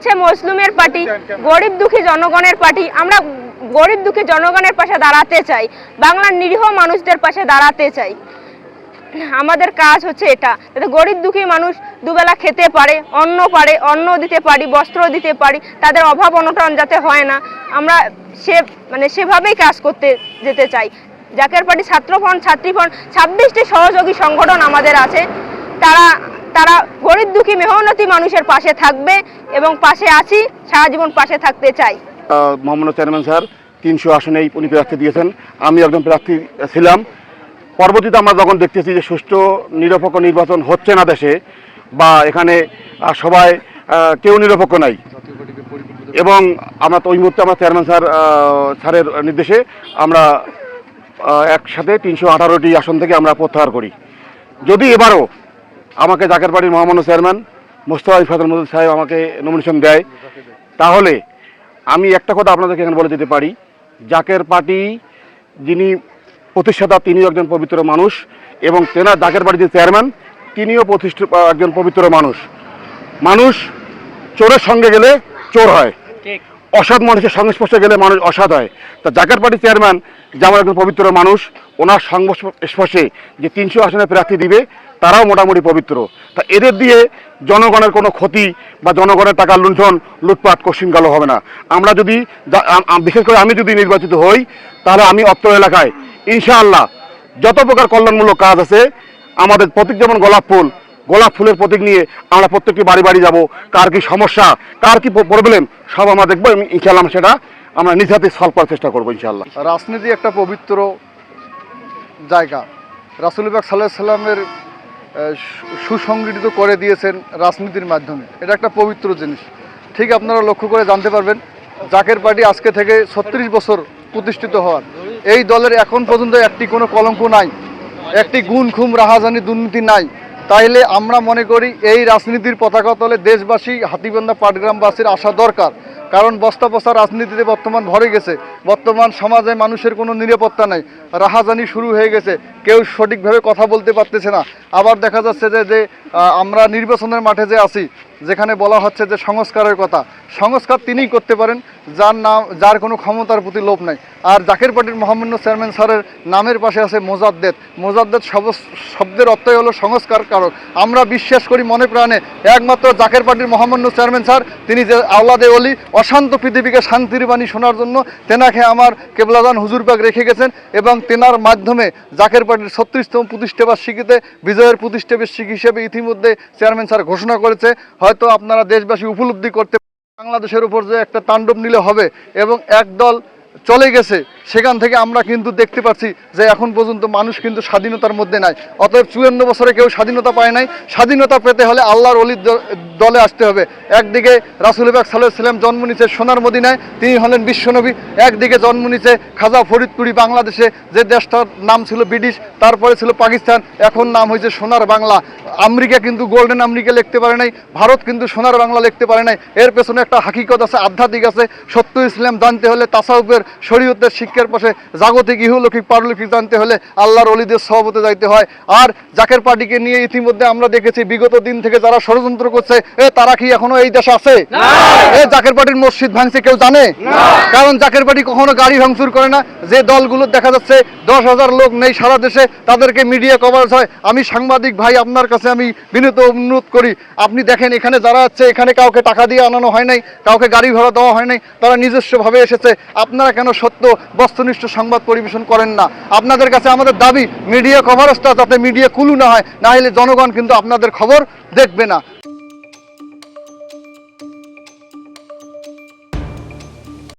হচ্ছে মজলুমের পার্টি, গরিব দুঃখী জনগণের পার্টি। আমরা গরিব দুঃখী জনগণের পাশে দাঁড়াতে চাই, বাংলার নিরীহ মানুষদের পাশে দাঁড়াতে চাই। আমাদের কাজ হচ্ছে এটা, যাতে গরিব দুঃখী মানুষ দুবেলা খেতে পারে, অন্ন পারে, অন্ন দিতে পারি, বস্ত্র দিতে পারি, তাদের অভাব অনটন যাতে হয় না। আমরা সে মানে সেভাবেই কাজ করতে যেতে চাই। জাকের পার্টি ছাত্রফ্রন্ট, ছাত্রীফ্রন্ট, ছাব্বিশটি সহযোগী সংগঠন আমাদের আছে। তারা তারা গরিব দুঃখী মেহনতি মানুষের পাশে থাকবে এবং পাশে আছি, সারা জীবন পাশে থাকতে চাই। মোহাম্মদ চেয়ারম্যান স্যার, তিনশো আসনেই উনি প্রার্থী দিয়েছেন। আমি একজন প্রার্থী ছিলাম। পরবর্তীতে আমরা যখন দেখতেছি যে সুষ্ঠু, নিরপেক্ষ নির্বাচন হচ্ছে না দেশে বা এখানে সবাই কেউ নিরপেক্ষ নাই। এবং আমরা তো ওই মুহূর্তে আমরা চেয়ারম্যান স্যার স্যারের নির্দেশে আমরা একসাথে তিনশো আঠারোটি আসন থেকে আমরা প্রত্যাহার করি। যদি এবারও আমাকে জাকের পার্টির মহামান্য চেয়ারম্যান মোস্তফা ইফাদুল মজুদ সাহেব আমাকে নমিনেশন দেয়। তাহলে আমি একটা কথা আপনাদেরকে এখানে বলে দিতে পারি। জাকের পার্টি যিনি প্রতিষ্ঠাতা, তিনিও একজন পবিত্র মানুষ এবং তেনার জাকের পার্টির যে চেয়ারম্যান, তিনিও প্রতিষ্ঠিত একজন পবিত্র মানুষ। মানুষ চোরের সঙ্গে গেলে চোর হয়। অসৎ মানুষের সংস্পর্শে গেলে মানুষ অসৎ হয়। তা জাকার পার্টির চেয়ারম্যান যেমন একজন পবিত্র মানুষ, ওনার সংস্পর্শে যে তিনশো আসনে প্রার্থী দিবে, তারাও মোটামুটি পবিত্র। তা এদের দিয়ে জনগণের কোনো ক্ষতি বা জনগণের টাকা লুণ্ঠন, লুটপাট কোশ্চিন গেল হবে না। আমরা যদি বিশেষ করে আমি যদি নির্বাচিত হই, তাহলে আমি অত্র এলাকায়, ইনশাআল্লাহ, যত প্রকার কল্যাণমূলক কাজ আছে, আমাদের প্রতীক যেমন গোলাপ ফুল গোলাপ ফুলের প্রতীক নিয়ে আমরা প্রত্যেকটি বাড়ি বাড়ি যাব। কার কি সমস্যা, কার কি প্রবলেম সব আমরা দেখব। ইনশাল্লাহ সেটা আমরা নিজ হাতে সলভ করার চেষ্টা করব ইনশাল্লাহ রাজনীতি একটা পবিত্র জায়গা। রাসুলবাগ সাল্লাহ সাল্লামের সুসংগঠিত করে দিয়েছেন রাজনীতির মাধ্যমে। এটা একটা পবিত্র জিনিস। ঠিক আপনারা লক্ষ্য করে জানতে পারবেন, জাকের পার্টি আজকে থেকে ছত্রিশ বছর প্রতিষ্ঠিত হওয়ার। এই দলের এখন পর্যন্ত একটি কোনো কলঙ্ক নাই। একটি গুণ খুম রাহাজানি দুর্নীতি নাই। তাইলে আমরা মনে করি এই রাজনীতির পতাকা তলে দেশবাসী হাতিবান্ধা পাটগ্রামবাসীর আসা দরকার। কারণ বস্তা বস্তা রাজনীতিতে বর্তমান ভরে গেছে। বর্তমান সমাজে মানুষের কোনো নিরাপত্তা নাই। রাহাজানি শুরু হয়ে গেছে। কেউ সঠিকভাবে কথা বলতে পারতেছে না। আবার দেখা যাচ্ছে যে যে আমরা নির্বাচনের মাঠে যে আছি যেখানে বলা হচ্ছে যে সংস্কারের কথা। সংস্কার তিনিই করতে পারেন, যার নাম যার কোনো ক্ষমতার প্রতি লোভ নাই। আর জাকের পার্টির মহামান্য চেয়ারম্যান স্যারের নামের পাশে আছে মোজাদ্দেদ। মোজাদ্দেদ শব- শব্দের অর্থই হলো সংস্কার কারক। আমরা বিশ্বাস করি মনে প্রাণে একমাত্র জাকের পার্টির মহামান্য চেয়ারম্যান স্যার, তিনি যে আওলাদে অলি, অশান্ত পৃথিবীকে শান্তির বাণী শোনার জন্য তেনাকে আমার কেবলাদান হুজুরবাগ রেখে গেছেন এবং তেনার মাধ্যমে জাকের পার্টির ছত্রিশতম প্রতিষ্ঠাবার্ষিকীতে বিজয়ের প্রতিষ্ঠাবার্ষিকী হিসেবে ইতিমধ্যে চেয়ারম্যান স্যার ঘোষণা করেছে। হয়তো আপনারা দেশবাসী উপলব্ধি করতে বাংলাদেশের উপর যে একটা তাণ্ডব নিলে হবে এবং একদল চলে গেছে। সেখান থেকে আমরা কিন্তু দেখতে পাচ্ছি যে এখন পর্যন্ত মানুষ কিন্তু স্বাধীনতার মধ্যে নাই। অতএব চুয়ান্ন বছরে কেউ স্বাধীনতা পায় নাই। স্বাধীনতা পেতে হলে আল্লাহর অলির দলে আসতে হবে। একদিকে রাসুলবাগ সাল্লাম জন্ম নিচ্ছে সোনার মদিনায়, তিনি হলেন বিশ্বনবী একদিকে জন্ম নিচ্ছে খাজা ফরিদপুরি বাংলাদেশে, যে দেশটার নাম ছিল ব্রিটিশ, তারপরে ছিল পাকিস্তান, এখন নাম হয়েছে সোনার বাংলা। আমেরিকা কিন্তু গোল্ডেন আমেরিকা লিখতে পারে নাই, ভারত কিন্তু সোনার বাংলা লিখতে পারে নাই। এর পেছনে একটা হাকিকত আছে, আধ্যাত্মিক আছে। সত্য ইসলাম জানতে হলে তাসাউফের শরীয়তের শিক্ষার পাশে জাগতিক ইহলৌকিক পারলৌকিক জানতে হলে আল্লাহর অলিদের সহবতে যাইতে হয়। আর জাকের পার্টিকে নিয়ে ইতিমধ্যে আমরা দেখেছি বিগত দিন থেকে যারা ষড়যন্ত্র করছে এ তারা কি এখনও এই দেশে আছে? এ জাকের পার্টির মসজিদ ভাঙছে কেউ জানে? কারণ জাকের পার্টি কখনো গাড়ি ভাঙচুর করে না। যে দলগুলো দেখা যাচ্ছে দশ হাজার লোক নেই সারা দেশে তাদেরকে মিডিয়া কভারেজ হয়। আমি সাংবাদিক ভাই আপনার কাছে আমি বিনীত অনুরোধ করি আপনি দেখেন এখানে যারা আছে এখানে কাউকে টাকা দিয়ে আনানো হয় নাই কাউকে গাড়ি ভাড়া দেওয়া হয় নাই তারা নিজস্বভাবে এসেছে। আপনারা কেন সত্য, বস্তুনিষ্ঠ সংবাদ পরিবেশন করেন না? আপনাদের কাছে আমাদের দাবি মিডিয়া কভারেজটা যাতে মিডিয়া কুলু না হয়, না হলে জনগণ কিন্তু আপনাদের খবর দেখবে না।